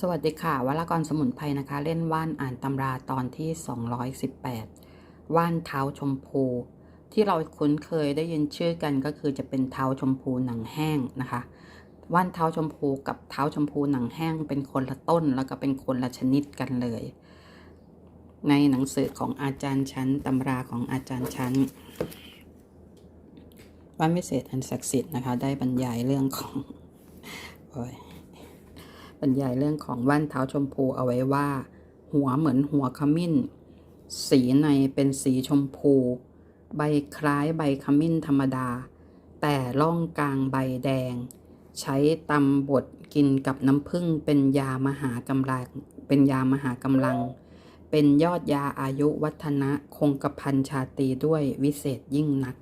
สวัสดีค่ะวรากรสมุนไพรนะคะ เล่นว่านอ่านตำราตอนที่ 218 ว่านเท้าชมพู ที่เราคุ้นเคยได้ยินชื่อกันก็คือจะเป็นเท้าชมพูหนังแห้งนะคะ ว่านเท้าชมพูกับเท้าชมพูหนังแห้งเป็นคนละต้นแล้วก็เป็นคนละชนิดกันเลย ในหนังสือของอาจารย์ชั้นตำราของอาจารย์ชั้นว่านวิเศษอันศักดิ์สิทธิ์นะคะ ได้บรรยายเรื่องของโอ้ย บรรยายเรื่องของแว่นเท้าชมพูเอาไว้ว่า หัวเหมือนหัวขมิ้น สีในเป็นสีชมพู ใบคล้ายใบขมิ้นธรรมดา แต่ล่องกลางใบแดง ใช้ตำบดกินกับน้ำผึ้งเป็นยามหากำลัง เป็นยามหากำลัง เป็นยอดยาอายุวัฒนะคงกระพันชาตีด้วยวิเศษยิ่งนัก